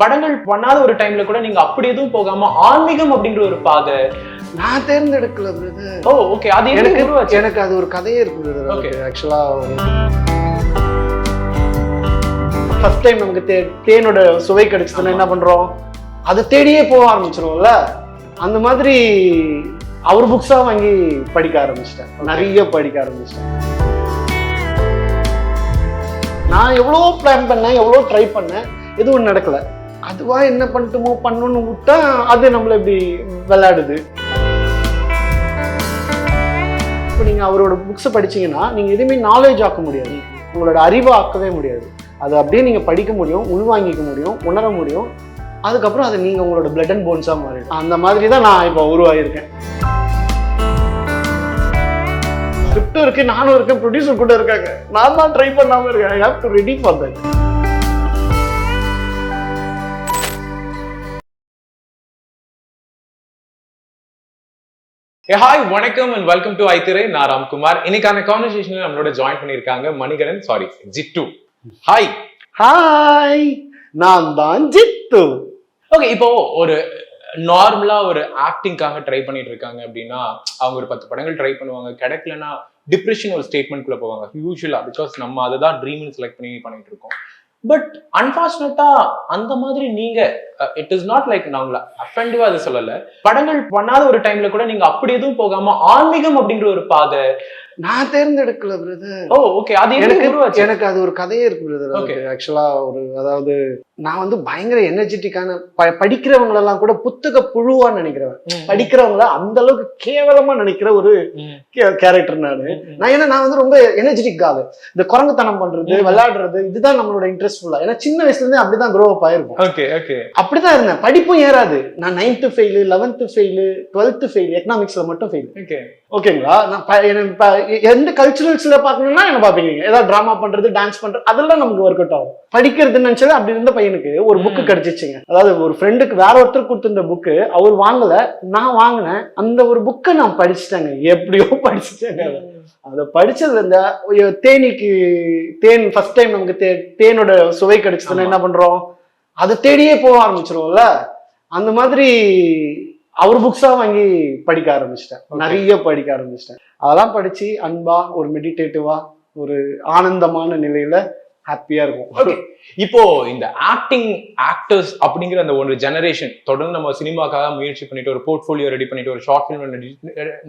படங்கள் பண்ணாத ஒரு டைம்ல கூட நீங்க அப்படி எதுவும் போகாம ஆன்மீகம் அப்படின்ற ஒரு பாதை நான் தேர்ந்தெடுக்கல ஓ ஓகே அது எனக்கு எனக்கு அது ஒரு கதையே இருக்கு. ஆக்சுவலா ஃபர்ஸ்ட் டைம் நமக்கு தே தேனோட சுவை கிடைச்சதுன்னா என்ன பண்றோம்? அதை தேடியே போக ஆரம்பிச்சிருவோம்ல அந்த மாதிரி அவர் புக்ஸா வாங்கி படிக்க ஆரம்பிச்சிட்டேன். நிறைய படிக்க ஆரம்பிச்சிட்டேன். நான் எவ்வளோ பிளான் பண்ணேன் எவ்வளோ ட்ரை பண்ணேன். எதுவும் நடக்கல. அதுவா என்ன பண்ணட்டுமோ பண்ணணும்னு விட்டா அது நம்மள இப்படி விளையாடுது. இப்போ நீங்க அவரோட புக்ஸை படிச்சீங்கன்னா நீங்க எதுவுமே நாலேஜ் ஆக்க முடியாது. உங்களோட அறிவை ஆக்கவே முடியாது. அதை அப்படியே நீங்க படிக்க முடியும் உள்வாங்கிக்க முடியும் உணர முடியும். அதுக்கப்புறம் அது நீங்க உங்களோட பிளட் அண்ட் போன்ஸா மாறிடும். அந்த மாதிரி தான் நான் இப்போ உருவாகியிருக்கேன். ஸ்கிரிப்டும் இருக்கு நானும் இருக்கேன் ப்ரொடியூசர் கூட இருக்காங்க. நான் தான் ட்ரை பண்ணாம இருக்கேன். I have to ready for that hi வணக்கம் அண்ட் வெல்கம் டு ஐத்திரை. நான் ராம்குமார். இன்னைக்கான கான்வர்சேஷன்ல நம்மளோட ஜாயின் பண்ணிருக்காங்க Manikaran sorry Jittu hi hi நான் தான் ஜித்து. ஓகே இப்போ ஒரு நார்மலா ஒரு ஆக்டிங்காக ட்ரை பண்ணிட்டு இருக்காங்க அப்படின்னா அவங்க ஒரு பத்து படங்கள் ட்ரை பண்ணுவாங்க. கிடைக்கலன்னா டிப்ரெஷன் ஒரு ஸ்டேட்மெண்ட் குள்ள போவாங்க. யூஸ்வலா பிகாஸ் நம்ம அதை தான் ட்ரீம்னு செலக்ட் பண்ணி பண்ணிட்டு இருக்கோம் பட் அன்பார்ச்சுனேட்டா அந்த மாதிரி நீங்க இட் இஸ் நாட் லைக் நான் உங்களை அஃபெண்டிவா அதை சொல்லல. படங்கள் பண்ணாத ஒரு டைம்ல கூட நீங்க அப்படி எதுவும் போகாம ஆன்மீகம் அப்படிங்கிற ஒரு பாதை நான் தேர்ந்தெடுக்கல பிரதர் ஓ ஓகே அது எனக்கு எனக்கு அது ஒரு கதையே இருக்கு பிரதர். ஆக்சுவலா ஒரு அதாவது நான் வந்து பயங்கர எனர்ஜெட்டிக்கான படிக்கிறவங்களெல்லாம் கூட புத்தக புழுவா நினைக்கிறவன். படிக்கிறவங்கள அந்த அளவுக்கு கேவலமா நினைக்கிற ஒரு. கேரக்டர் நானு. நான் ஏன்னா நான் வந்து ரொம்ப எனர்ஜெட்டிக் ஆளு இந்த குரங்குத்தனம் பண்றது. விளையாடுறது இதுதான் நம்மளோட இன்ட்ரெஸ்ட் ஃபுல்லா ஏன்னா சின்ன வயசுல இருந்தே அப்படிதான் க்ரோ அப் ஆயிருக்கும். அப்படிதான் இருந்தேன். படிப்பும் ஏறாது. நான் ninth fail eleventh fail twelfth fail எக்கனாமிக்ஸ்ல மட்டும் ஃபெயில் ஓகே ஓகேங்களா நான் எந்த கல்ச்சுரல்ஸ்ல பார்க்கணும்னா என்ன பார்ப்பீங்க? ஏதாவது ட்ராமா பண்றது டான்ஸ் பண்றது அதெல்லாம் நமக்கு ஒர்க் அவுட் ஆகும். படிக்கிறதுன்னு நினைச்சது அப்படி இருந்த பையனுக்கு ஒரு புக்கு. கிடைச்சிச்சுங்க. அதாவது ஒரு ஃப்ரெண்டுக்கு வேற ஒருத்தர் கொடுத்திருந்த புக்கு அவர் வாங்கல நான் வாங்கினேன். அந்த ஒரு புக்கை நான் படிச்சுட்டேங்க. எப்படியோ படிச்சுட்டேங்க அதை. படிச்சதுல இந்த தேனீக்கு தேன் ஃபர்ஸ்ட் டைம் நமக்கு தே தேனோட சுவை கிடைச்சதுன்னா. என்ன பண்றோம்? அதை தேடியே போக ஆரம்பிச்சிருவோம்ல. அந்த மாதிரி அவர் புக்ஸா வாங்கி படிக்க ஆரம்பிச்சிட்டேன். நிறைய படிக்க ஆரம்பிச்சிட்டேன். அதெல்லாம் படிச்சு அன்பா ஒரு மெடிடேட்டிவா ஒரு ஆனந்தமான நிலையில ஹாப்பியா இருக்கும் ஓகே இப்போ இந்த ஆக்டிங் ஆக்டர்ஸ் அப்படிங்கிற அந்த ஒரு ஜெனரேஷன் தொடர்ந்து நம்ம சினிமாக்காக முயற்சி பண்ணிட்டு ஒரு போர்ட்ஃபோலியோ ரெடி பண்ணிட்டு ஒரு ஷார்ட் ஃபிலிம்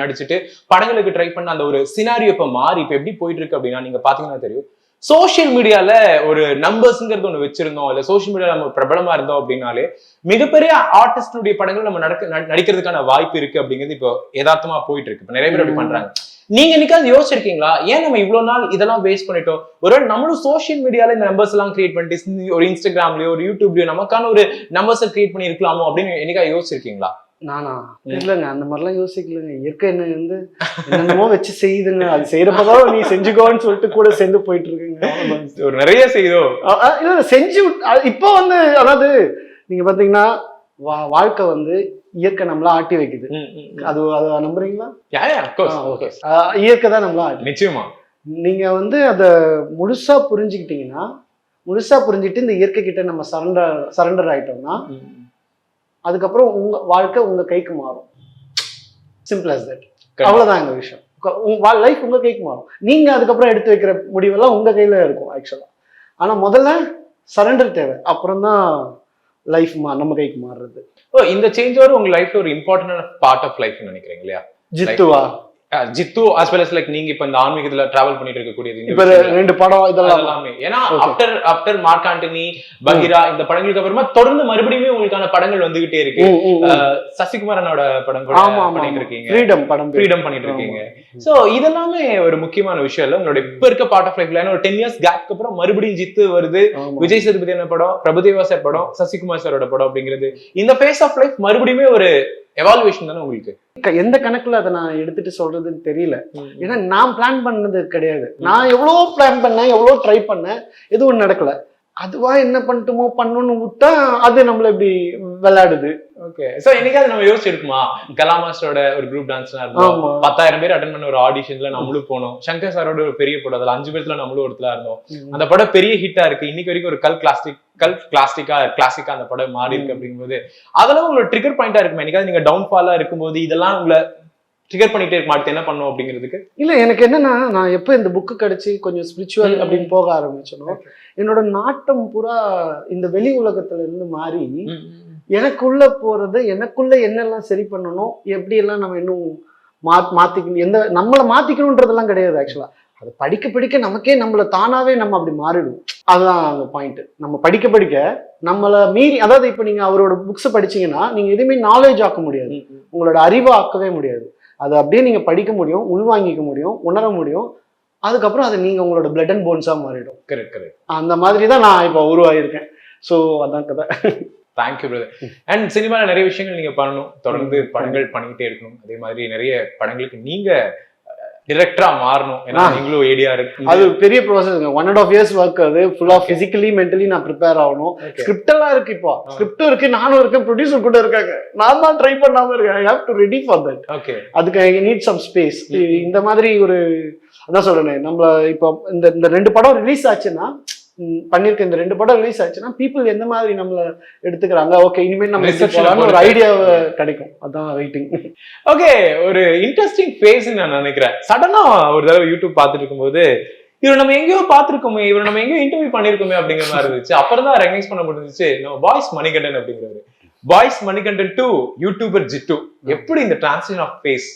நடிச்சுட்டு படங்களுக்கு ட்ரை பண்ண அந்த ஒரு சினாரியோ இப்ப மாறி இப்ப எப்படி போயிட்டு இருக்கு அப்படின்னா நீங்க பாத்தீங்கன்னா தெரியும் சோசியல் மீடியால ஒரு நம்பர்ஸ்ங்கிறது ஒண்ணு வச்சிருந்தோம். இல்ல சோஷியல் மீடியால நம்ம பிரபலமா இருந்தோம் அப்படின்னாலே மிகப்பெரிய ஆர்டிஸ்டுடைய படங்கள் நம்ம நடக்க நடிக்கிறதுக்கான வாய்ப்பு இருக்கு அப்படிங்கிறது இப்போ யதார்த்தமா போயிட்டு இருக்கு நிறைய பேர் அப்படி பண்றாங்க. நீங்க என்னைக்காவது யோசிச்சிருக்கீங்களா? ஏன் நம்ம இவ்வளவு நாள் இதெல்லாம் வேஸ்ட் பண்ணிட்டோம்? ஒரு நம்மளும் சோசியல் மீடியால இந்த நம்பர்ஸ் எல்லாம் கிரியேட் பண்ணிட்டு இந்த ஒரு இன்ஸ்டாகிராம்லயோ ஒரு யூடியூப்லயோ நமக்கான ஒரு நம்பர்ஸ் கிரியேட் பண்ணி இருக்கலாமோ அப்படின்னு என்னைக்கா யோசிச்சிருக்கீங்களா? நானா? இல்லைங்க அந்த மாதிரிலாம் யோசிக்கலங்க. இயற்கை என்ன வந்து என்னென்னமோ வச்சு செய்யுதுங்க அது செய்யறப்பதான் நீ செஞ்சுக்கோன்னு சொல்லிட்டு கூட சேர்ந்து போயிட்டு இருக்குங்க. ஒரு நிறைய செய்தோ? அ- அ- இல்ல செஞ்சு இப்போ வந்து அதாவது நீங்க பாத்தீங்கன்னா வாழ்க்கை வந்து இயற்கை நம்மள ஆட்டி வைக்குது. அது அதை நம்புறீங்களா? இயற்கை தான் நம்மள ஆட்டி. நிச்சயமா. நீங்க வந்து அதை முழுசா புரிஞ்சுக்கிட்டீங்கன்னா முழுசா புரிஞ்சுட்டு இந்த இயற்கை கிட்ட நம்ம சரண்டர் சரண்டர் ஆயிட்டோம்னா அதுக்கப்புறம் உங்க வாழ்க்கை உங்க கைக்கு மாறும். சிம்பிள் as தட் அவ்வளவுதான் எங்க விஷயம். லைஃப் உங்க கைக்கு மாறும். நீங்க அதுக்கப்புறம் எடுத்து வைக்கிற முடிவெல்லாம் உங்க கையில இருக்கும் ஆக்சுவலா ஆனா முதல்ல சரண்டர் தேவை. அப்புறம் தான் லைஃப் மா நம்ம கைக்கு மாறுறது. ஓ இந்த சேஞ்சோட உங்க லைஃப்ல ஒரு இம்பார்ட்டன்டான பார்ட் ஆஃப் லைஃப் நினைக்கிறீங்க இல்லையா? ஜித்துவா. Jithu as well as like நீங்க இப்ப இந்த ஆன்மீகத்துல டிராவல் பண்ணிட்டு இருக்கக்கூடியது இப்ப. ரெண்டு படம் இதெல்லாம் அதெல்லாமே. ஏன்னா. After after Mark Antony Bagheera இந்த படங்களுக்கு அப்புறமா தொடர்ந்து மறுபடியும் உங்களுக்கான படங்கள் வந்துகிட்டே இருக்கு. சசிகுமாரனோட படம் கூட பண்ணிட்டு இருக்கீங்க. ஃப்ரீடம் படம் பேரு. ஃப்ரீடம் பண்ணிட்டு இருக்கீங்க. சோ இதெல்லாமே ஒரு முக்கியமான விஷயம் இல்ல. உங்களோட இப்ப இருக்க பார்ட் ஆஃப் லைஃப்ல ஒரு டென் இயர்ஸ் கேப்க்கு அப்புறம் மறுபடியும் ஜித்து வருது. விஜய் சேதுபதி என்ன படம்? பிரபுதேவா சார் படம் சசிகுமார் சாரோட படம் அப்படிங்கிறது. இந்த ஃபேஸ் ஆஃப் லைஃப் மறுபடியுமே ஒரு எவால்வேஷன் தானே உங்களுக்கு? எந்த கணக்குல அதை நான் எடுத்துட்டு சொல்றதுன்னு தெரியல. ஏன்னா நான் பிளான் பண்ணது கிடையாது. நான் எவ்வளோ பிளான் பண்ணேன் எவ்வளோ ட்ரை பண்ணேன் எதுவும் நடக்கல. அதுவா என்ன பண்ணட்டுமோ பண்ணணும்னு விட்டா அது நம்மள இப்படி விளையாடுது. ஓகே சோ என்னைக்காவது நம்ம யோசிச்சு இருக்குமா கலா மாஸ்டரோட ஒரு குரூப் டான்ஸ்லாம் இருந்தோம். பத்தாயிரம் பேர் அட்டன் பண்ண ஒரு ஆடிஷன்ல நம்மளும் போனோம். சங்கர் சாரோட ஒரு பெரிய படம் அதுல அஞ்சு பேர்ல நம்மளும் ஒருத்தலா இருந்தோம். அந்த படம் பெரிய ஹிட்டா இருக்கு. இன்னைக்கு வரைக்கும் ஒரு கல் கிளாஸ்டிக் கல் கிளாசிக்கா கிளாசிக்கா அந்த படம் மாறி இருக்கு அப்படிங்கும்போது அதெல்லாம் உங்களோட ட்ரிகர் பாயிண்டா இருக்குமா? என்னைக்காவது நீங்க டவுன் ஃபாலா இருக்கும்போது இதெல்லாம் உங்களை ட்ரிகர் பண்ணிட்டே அடுத்து என்ன பண்ணும் அப்படிங்கிறதுக்கு? இல்ல எனக்கு என்னன்னா நான் எப்போ இந்த புக்கு கிடைச்சி கொஞ்சம் ஸ்பிரிச்சுவல். அப்படின்னு போக ஆரம்பிச்சனோ என்னோட நாட்டம் பூரா இந்த வெளி உலகத்துல இருந்து மாறி எனக்குள்ள போறது எனக்குள்ள என்னெல்லாம் சரி பண்ணணும் எப்படி எல்லாம் நம்ம இன்னும் மா மாத்திக்கணும் எந்த நம்மளை மாத்திக்கணுன்றதெல்லாம் கிடையாது ஆக்சுவலா அது படிக்க படிக்க நமக்கே நம்மள தானாவே நம்ம அப்படி மாறிடுவோம். அதுதான் அந்த பாயிண்ட் நம்ம படிக்க படிக்க நம்மள மீறி அதாவது இப்போ நீங்க அவரோட புக்ஸ் படிச்சீங்கன்னா நீங்க எதுவுமே நாலேஜ் ஆக்க முடியாது. உங்களோட அறிவை ஆக்கவே முடியாது. அதை அப்படியே நீங்க படிக்க முடியும் உள்வாங்கிக்க முடியும் உணர முடியும். அதுக்கப்புறம் அது நீங்க உங்களோட பிளட் அண்ட் போன்ஸா மாறிடும். கரெக்ட் கரெக்ட் அந்த மாதிரி தான் நான் இப்போ உருவாகியிருக்கேன். ஸோ அதான் கதை. தேங்க்யூ பிரதர் அண்ட் சினிமால நிறைய விஷயங்கள் நீங்க பண்ணணும். தொடர்ந்து படங்கள் பண்ணிக்கிட்டே இருக்கணும். அதே மாதிரி நிறைய படங்களுக்கு நீங்க டிரெக்டரா மாறணும். ஏன்னா. நீங்களும் ஏடியா இருக்கு. அது பெரிய process one and half years work அது. ஃபுல்லா பிசிக்கலி மென்டலி நான் ப்ரிப்பேர் ஆகணும். ஸ்கிரிப்ட் எல்லாம் இருக்கு இப்போ. ஸ்கிரிப்டும் இருக்கு நானும் இருக்கேன். ப்ரொடியூசர் கூட இருக்காங்க. நான் தான் ட்ரை பண்ணாம இருக்கேன். I have to ready for that okay அதுக்கு ஐ நீட் சம் ஸ்பேஸ் இந்த மாதிரி ஒரு அதான் சொல்றேனே நம்ம இப்போ இந்த இந்த ரெண்டு படம் ரிலீஸ் ஆச்சுன்னா ம், பண்ணிருக்க. இந்த ரெண்டு படம் ரிலீஸ் ஆச்சுன்னா பீப்புள் எந்த மாதிரி நம்மள எடுத்துக்கிறாங்க? ஓகே இனிமேல் நம்ம ஒரு. ஐடியா கிடைக்கும். அதான் வெயிட்டிங் ஓகே ஒரு இன்ட்ரெஸ்டிங் ஃபேஸ் நான் நினைக்கிறேன். சடனா ஒரு தடவை யூடியூப் பார்த்துட்டு இருக்கும்போது இவர் நம்ம எங்கேயோ பார்த்திருக்கோமே இவர் நம்ம எங்கேயோ இன்டர்வியூ பண்ணிருக்கோமே அப்படிங்கிற மாதிரி இருந்துச்சு. அப்புறம் தான் ரெகனைஸ் பண்ண முடிஞ்சிச்சு. நம்ம பாய்ஸ் மணிகண்டன் அப்படிங்கிறவர் boys Manikandan to YouTuber Jittu எப்படி இந்த டிரான்சிஷன் ஆஃப் ஃபேஸ்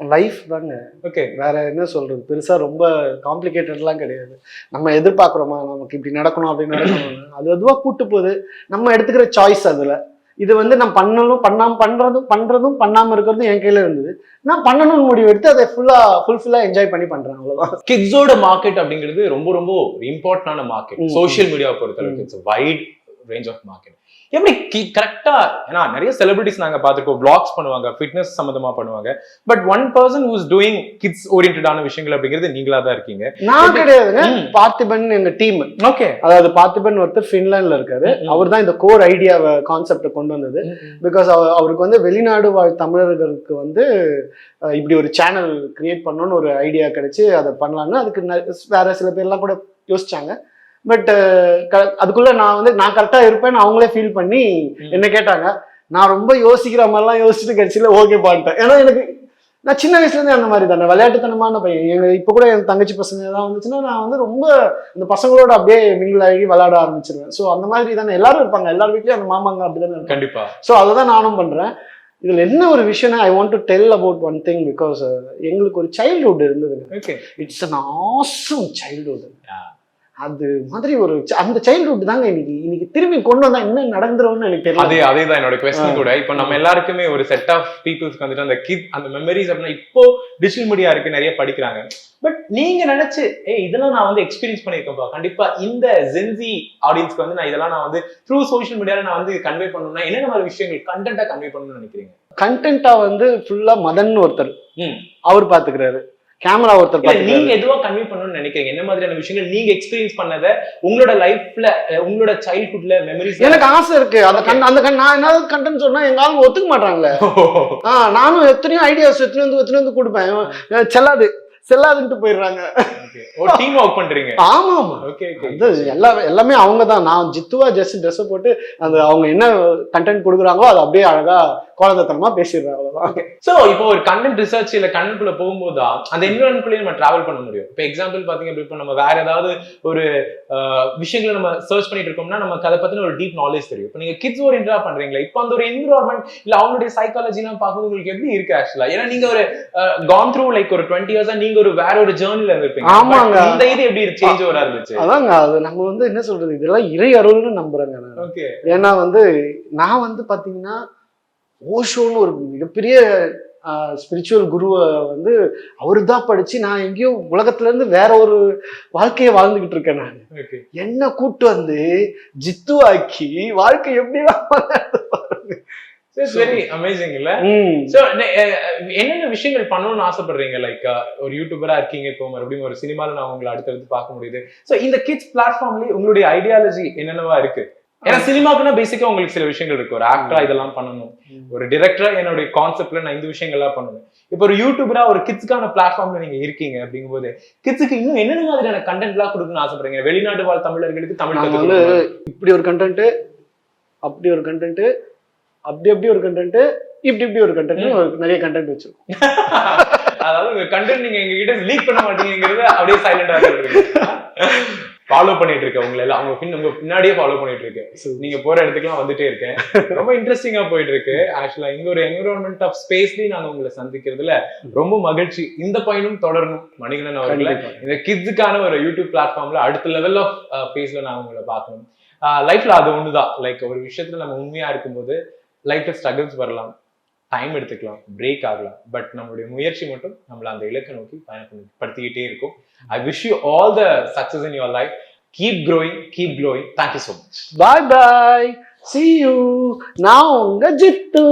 லைஃப் தாங்க. ஓகே வேற என்ன சொல்றது? பெருசா ரொம்ப காம்ப்ளிகேட்டட்லாம் கிடையாது. நம்ம எதிர்பார்க்குறோமா? நமக்கு இப்படி நடக்கணும் அப்படி நடக்கணும் அது அதுவா கூட்டு போகுது. நம்ம எடுத்துக்கிற சாய்ஸ் அதுல. இது வந்து நான் பண்ணணும் பண்ணாம பண்றதும் பண்றதும் பண்ணாம இருக்கிறதும் என் கையில இருந்தது. நான் பண்ணணும்னு முடிவு எடுத்து அதை ஃபுல்லா ஃபுல்ஃபில்லா என்ஜாய் பண்ணி பண்றேன் அவ்வளவுதான். கிட்ஸோட மார்க்கெட் அப்படிங்கிறது ரொம்ப ரொம்ப இம்பார்ட்டன்டான மார்க்கெட். சோஷியல் மீடியாவை பொறுத்தளவுக்கு it's wide range of market எப்படி கரெக்டா ஏன்னா நிறைய செலிபிரிட்டிஸ் நாங்க பார்த்துருக்கோம். Vlogs பண்ணுவாங்க ஃபிட்னஸ் சம்மந்தமா பண்ணுவாங்க. But one person who's doing kids ஓரியன்டான விஷயங்கள் அப்படிங்கிறது நீங்களா தான் இருக்கீங்க. நான் கிடையாதுங்க. பார்த்திபன் எங்க டீம் ஓகே அதாவது பார்த்திபன் ஒருத்தர் ஃபின்லாண்ட்ல இருக்காரு. அவர் தான் இந்த கோர் ஐடியாவை கான்செப்டை கொண்டு வந்தது. பிகாஸ் அவருக்கு வந்து வெளிநாடு வாழ் தமிழர்களுக்கு வந்து இப்படி ஒரு சேனல் கிரியேட் பண்ணணும்னு ஒரு ஐடியா கிடைச்சு அதை பண்ணலான்னு அதுக்கு வேற சில பேர்லாம் கூட யோசிச்சாங்க. பட் அதுக்குள்ள நான் வந்து நான் கரெக்டா இருப்பேன்னு அவங்களே ஃபீல் பண்ணி. என்ன கேட்டாங்க. நான் ரொம்ப யோசிக்கிற மாதிரிலாம் யோசிச்சுட்டு கடைசியில ஓகே பண்ணிட்டேன் ஏன்னா எனக்கு நான் சின்ன வயசுல இருந்தே அந்த மாதிரி தானே. விளையாட்டுத்தனமான பையன். எங்க இப்ப கூட என் தங்கச்சி பசங்க ஏதாவது வந்துச்சுன்னா நான் வந்து ரொம்ப அந்த பசங்களோட அப்படியே மிங்கிள் ஆகி விளையாட ஆரம்பிச்சிருவேன். ஸோ அந்த மாதிரி தானே. எல்லாரும் இருப்பாங்க. எல்லார் வீட்லயும் அந்த மாமாங்க அப்படிதானே இருப்பாங்க. கண்டிப்பா. ஸோ அதை தான் நானும் பண்றேன். இதுல என்ன ஒரு விஷயம்னா I want to tell about one thing because எங்களுக்கு ஒரு சைல்ட்ஹுட் இருந்ததுங்க okay it's an awesome childhood. அது மாதிரி ஒரு அந்த சைல்ட்ஹுட் தாங்க இன்னைக்கு இன்னைக்கு திரும்பி கொண்டு வந்தா என்ன நடந்துரும்னு எனக்கு அதே தெரியல. அதே தான் என்னோட கொஸ்டின். கூட. இப்போ நம்ம எல்லாருக்குமே ஒரு செட் ஆஃப் பீப்புள்ஸ்க்கு வந்துட்டு அந்த கிட் அந்த மெமரிஸ் அப்படின்னா இப்போ டிஜிட்டல் மீடியா இருக்கு நிறைய படிக்கிறாங்க. பட் நீங்க நினைச்சு ஏய் இதெல்லாம் நான் வந்து எக்ஸ்பீரியன்ஸ் பண்ணியிருக்கேன்ப்பா. கண்டிப்பா இந்த ஜென்சி ஆடியன்ஸ்க்கு வந்து நான் இதெல்லாம் நான் வந்து த்ரூ சோஷியல் மீடியால நான் வந்து கன்வே பண்ணணும்னா என்னென்ன மாதிரி விஷயங்கள் கண்டென்ட்டா கன்வே பண்ணணும்னு நினைக்கிறீங்க? கண்டென்ட்டா வந்து ஃபுல்லா மதன் ஒருத்தர். அவர் பாத்துக்கிறாரு. கேமரா ஒருத்தர் நீங்க எதுவா கன்வே பண்ணணும்னு நினைக்கிறீங்க? என்ன மாதிரியான விஷயங்கள் நீங்க எக்ஸ்பீரியன்ஸ் பண்ணத உங்களோட லைஃப்ல உங்களோட சைல்ட்ஹுட்ல மெமரிஸ் எனக்கு ஆசை இருக்கு. அந்த கண் அந்த கண் நான் என்ன கண்டென்ட் சொன்னா எங்க ஆளுங்க ஒத்துக்க மாட்டாங்களே நானும் எத்தனையோ ஐடியாஸ் எத்தனை வந்து எத்தனை வந்து கொடுப்பேன். செல்லாது. செல்லாதுன்ட்டு போயிடுறாங்க. ஒரு டீம் ஒர்க் பண்றீங்க. ஆமா ஆமா எல்லா எல்லாமே அவங்க தான் நான் ஜித்துவா ஜஸ்ட் ட்ரெஸ் போட்டு அந்த அவங்க என்ன கண்டென்ட் கொடுக்குறாங்களோ அதை அப்படியே அழகா குழந்தைத்தனமா பேசிடுறேன் அவ்வளவுதான். சோ இப்போ ஒரு கண்டென்ட் ரிசர்ச் இல்ல கண்டென்ட் குள்ள போகும்போது தான் அந்த என்விரான்மெண்ட்லயே நம்ம டிராவல் பண்ண முடியும்? இப்போ எக்ஸாம்பிள் பாத்தீங்க அப்படி இப்போ நம்ம வேற ஏதாவது ஒரு விஷயங்களை நம்ம சர்ச் பண்ணிட்டு இருக்கோம்னா நமக்கு அதை பத்தின ஒரு டீப் நாலேஜ் தெரியும். இப்போ நீங்க கிட்ஸ் ஓரியன்டா பண்றீங்களா? இப்போ அந்த ஒரு என்விரான்மெண்ட் இல்ல அவங்களுடைய சைக்காலஜிலாம் பார்க்கும்போது உங்களுக்கு எப்படி இருக்கு ஆக்சுவலா ஏன்னா நீங்க ஒரு கான் த்ரூ லைக் ஒரு டுவெண்ட்டி இயர்ஸா நீங்க ஒரு வேற ஒரு ஜேர்னில இருந்திருப்பீங்க. ஆமாங்க. இந்த இது எப்படி சேஞ்ச் ஓவரா இருந்துச்சு? அதாங்க அது நம்ம வந்து என்ன சொல்றது? இதெல்லாம் இறை அருள்னு நம்புறேங்க நான். ஓகே ஏன்னா வந்து நான் வந்து பாத்தீங்கன்னா ஓஷோன்னு ஒரு மிகப்பெரிய ஸ்பிரிச்சுவல் குருவை வந்து அவரு தான் படிச்சு நான் எங்கேயோ உலகத்துல இருந்து வேற ஒரு வாழ்க்கையை வாழ்ந்துகிட்டு இருக்கேன் நான். என்ன கூட்டு வந்து ஜித்து ஆக்கி வாழ்க்கை எப்படி வெரி அமேசிங் இல்ல? சோ என்னென்ன விஷயங்கள் பண்ணணும்னு ஆசைப்படுறீங்க? லைக் ஒரு யூடியூபரா இருக்கீங்க இப்போ மறுபடியும் ஒரு சினிமால நான் உங்களை அடுத்தடுத்து பார்க்க முடியுது. சோ இந்த கிட்ஸ் பிளாட்ஃபார்ம்லயே உங்களுடைய ஐடியாலஜி என்னென்னவா இருக்கு? ஏன்னா சினிமாக்குன்னா பேசிக்கா உங்களுக்கு சில விஷயங்கள் இருக்கு. ஒரு ஆக்டரா இதெல்லாம் பண்ணணும். ஒரு டிரெக்டரா என்னுடைய கான்செப்ட்ல நான் இந்த விஷயங்கள்லாம் பண்ணணும். இப்போ ஒரு யூடியூபரா ஒரு கிட்ஸ்க்கான பிளாட்ஃபார்ம்ல நீங்க இருக்கீங்க அப்படிங்கும்போது கிட்ஸுக்கு இன்னும் என்னென்ன மாதிரியான கண்டென்ட் எல்லாம் கொடுக்கணும்னு ஆசைப்படுறீங்க? வெளிநாட்டு வாழ் தமிழர்களுக்கு தமிழ் வந்து. இப்படி ஒரு கண்டென்ட் அப்படி ஒரு கண்டென்ட் அப்படி அப்படி ஒரு கண்டென்ட் இப்படி இப்படி ஒரு கண்டென்ட் நிறைய கண்டென்ட் வச்சிருக்கோம். அதாவது உங்க கண்டென்ட் நீங்க எங்க கிட்ட லீக் பண்ண மாட்டீங்கிறத அப்படியே சைலண்டா ஃபாலோ பண்ணிட்டு இருக்கேன் உங்களை எல்லாம். அவங்க பின் உங்க பின்னாடியே ஃபாலோ பண்ணிட்டு இருக்கேன். நீங்க போற இடத்துக்குலாம் வந்துட்டே இருக்கேன். ரொம்ப இன்ட்ரெஸ்டிங்கா போயிட்டு இருக்கு ஆக்சுவலா இங்க ஒரு என்விரான்மெண்ட் ஆஃப் ஸ்பேஸ்லயும் நாங்க உங்களை சந்திக்கிறதுல ரொம்ப மகிழ்ச்சி. இந்த பயனும் தொடரணும். மணிகண்டன் அவர்களை. இந்த கிட்ஸுக்கான ஒரு யூடியூப் பிளாட்ஃபார்ம்ல அடுத்த லெவல் ஆஃப் பேஸ்ல நான் உங்களை பார்க்கணும். லைஃப்ல அது ஒண்ணுதான். லைக் ஒரு விஷயத்துல நம்ம உண்மையா இருக்கும்போது லைஃப்ல ஸ்ட்ரகிள்ஸ் வரலாம். டைம் எடுத்துக்கலாம். பிரேக் ஆகலாம். பட் நம்மளுடைய முயற்சி மட்டும் நம்மள அந்த இலக்கை நோக்கி பயணப்படுத்திக்கிட்டே இருக்கும். I wish you all the success in your life keep growing keep glowing thank you so much bye bye see you நான் உங்க ஜித்து.